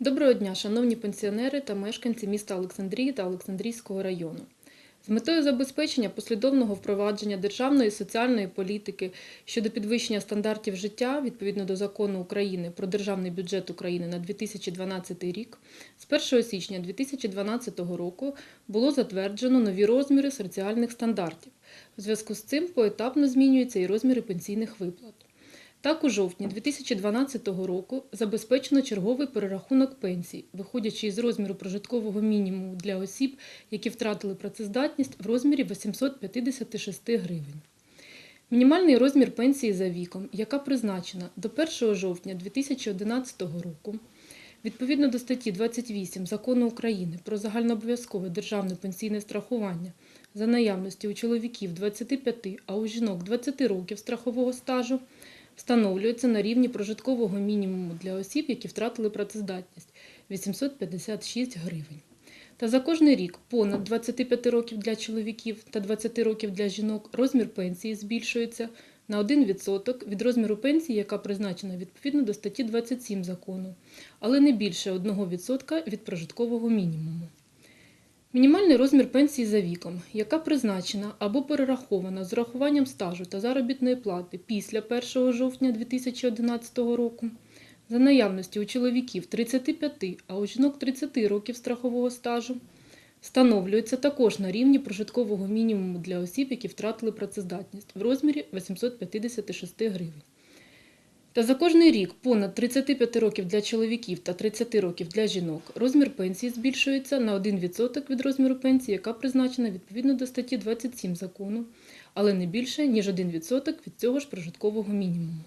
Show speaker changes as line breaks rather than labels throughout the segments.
Доброго дня, шановні пенсіонери та мешканці міста Олександрії та Олександрійського району. З метою забезпечення послідовного впровадження державної соціальної політики щодо підвищення стандартів життя відповідно до закону України про державний бюджет України на 2012 рік, з 1 січня 2012 року було затверджено нові розміри соціальних стандартів. У зв'язку з цим поетапно змінюються і розміри пенсійних виплат. Так, у жовтні 2012 року забезпечено черговий перерахунок пенсій, виходячи із розміру прожиткового мінімуму для осіб, які втратили працездатність в розмірі 856 гривень. Мінімальний розмір пенсії за віком, яка призначена до 1 жовтня 2011 року, відповідно до статті 28 Закону України про загальнообов'язкове державне пенсійне страхування за наявності у чоловіків 25, а у жінок 20 років страхового стажу, встановлюється на рівні прожиткового мінімуму для осіб, які втратили працездатність 856 гривень. Та за кожний рік понад 25 років для чоловіків та 20 років для жінок розмір пенсії збільшується на 1% від розміру пенсії, яка призначена відповідно до статті 27 закону, але не більше 1% від прожиткового мінімуму. Мінімальний розмір пенсії за віком, яка призначена або перерахована з урахуванням стажу та заробітної плати після 1 жовтня 2011 року, за наявності у чоловіків 35, а у жінок 30 років страхового стажу, встановлюється також на рівні прожиткового мінімуму для осіб, які втратили працездатність в розмірі 856 гривень. Та за кожний рік понад 35 років для чоловіків та 30 років для жінок розмір пенсії збільшується на 1% від розміру пенсії, яка призначена відповідно до статті 27 закону, але не більше, ніж 1% від цього ж прожиткового мінімуму.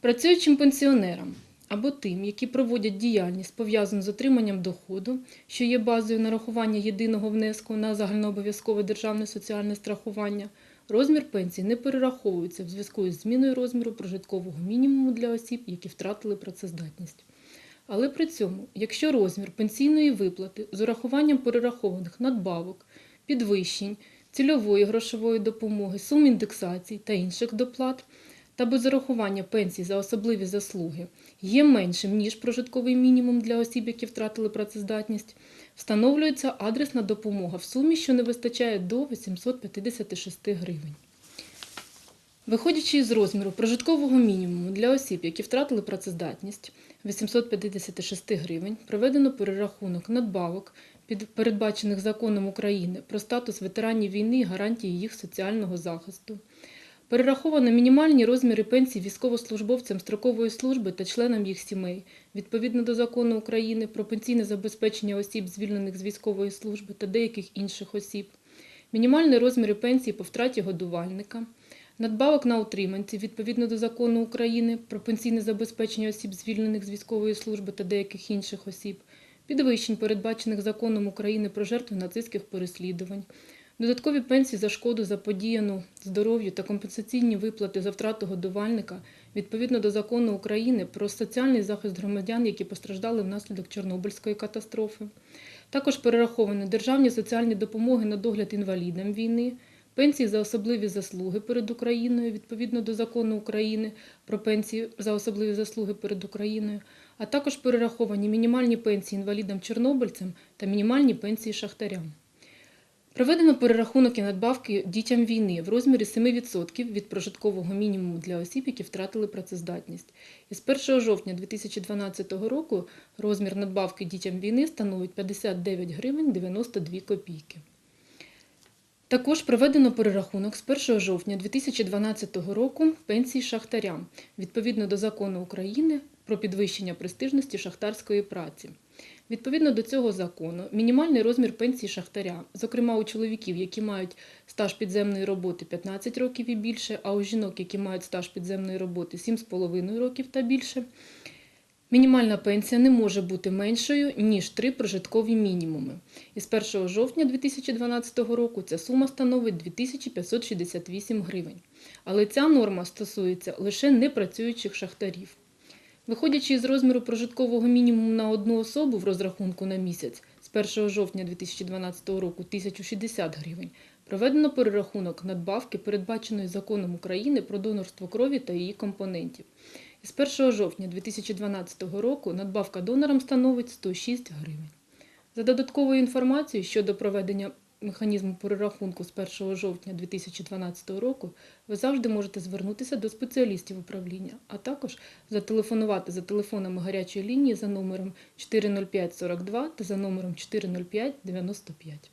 Працюючим пенсіонерам або тим, які проводять діяльність пов'язану з отриманням доходу, що є базою нарахування єдиного внеску на загальнообов'язкове державне соціальне страхування, розмір пенсії не перераховується в зв'язку із зміною розміру прожиткового мінімуму для осіб, які втратили працездатність. Але при цьому, якщо розмір пенсійної виплати з урахуванням перерахованих надбавок, підвищень, цільової грошової допомоги, сум індексацій та інших доплат та без урахування пенсій за особливі заслуги є меншим, ніж прожитковий мінімум для осіб, які втратили працездатність, встановлюється адресна допомога в сумі, що не вистачає до 856 гривень. Виходячи із розміру прожиткового мінімуму для осіб, які втратили працездатність 856 гривень, проведено перерахунок надбавок, передбачених законом України про статус ветеранів війни і гарантії їх соціального захисту. Перераховано мінімальні розміри пенсій військовослужбовцям строкової служби та членам їх сімей. Відповідно до закону України про пенсійне забезпечення осіб, звільнених з військової служби та деяких інших осіб, мінімальні розміри пенсії по втраті годувальника, надбавок на утриманців відповідно до закону України про пенсійне забезпечення осіб, звільнених з військової служби та деяких інших осіб, підвищень, передбачених законом України про жертви нацистських переслідувань. Додаткові пенсії за шкоду заподіяну здоров'ю та компенсаційні виплати за втрату годувальника відповідно до закону України про соціальний захист громадян, які постраждали внаслідок Чорнобильської катастрофи. Також перераховані державні соціальні допомоги на догляд інвалідам війни, пенсії за особливі заслуги перед Україною відповідно до закону України про пенсії за особливі заслуги перед Україною, а також перераховані мінімальні пенсії інвалідам-чорнобильцям та мінімальні пенсії шахтарям. Проведено перерахунок і надбавки дітям війни в розмірі 7% від прожиткового мінімуму для осіб, які втратили працездатність. Із 1 жовтня 2012 року розмір надбавки дітям війни становить 59 гривень 92 копійки. Також проведено перерахунок з 1 жовтня 2012 року пенсій шахтарям відповідно до закону України про підвищення престижності шахтарської праці. Відповідно до цього закону, мінімальний розмір пенсії шахтаря, зокрема у чоловіків, які мають стаж підземної роботи 15 років і більше, а у жінок, які мають стаж підземної роботи 7,5 років та більше, мінімальна пенсія не може бути меншою, ніж три прожиткові мінімуми. І з 1 жовтня 2012 року ця сума становить 2568 гривень. Але ця норма стосується лише непрацюючих шахтарів. Виходячи із розміру прожиткового мінімуму на одну особу в розрахунку на місяць з 1 жовтня 2012 року 1060 гривень, проведено перерахунок надбавки, передбаченої законом України про донорство крові та її компонентів. З 1 жовтня 2012 року надбавка донорам становить 106 гривень. За додатковою інформацією щодо проведення механізму перерахунку з 1 жовтня 2012 року, ви завжди можете звернутися до спеціалістів управління, а також зателефонувати за телефонами гарячої лінії за номером 40542 та за номером 40595.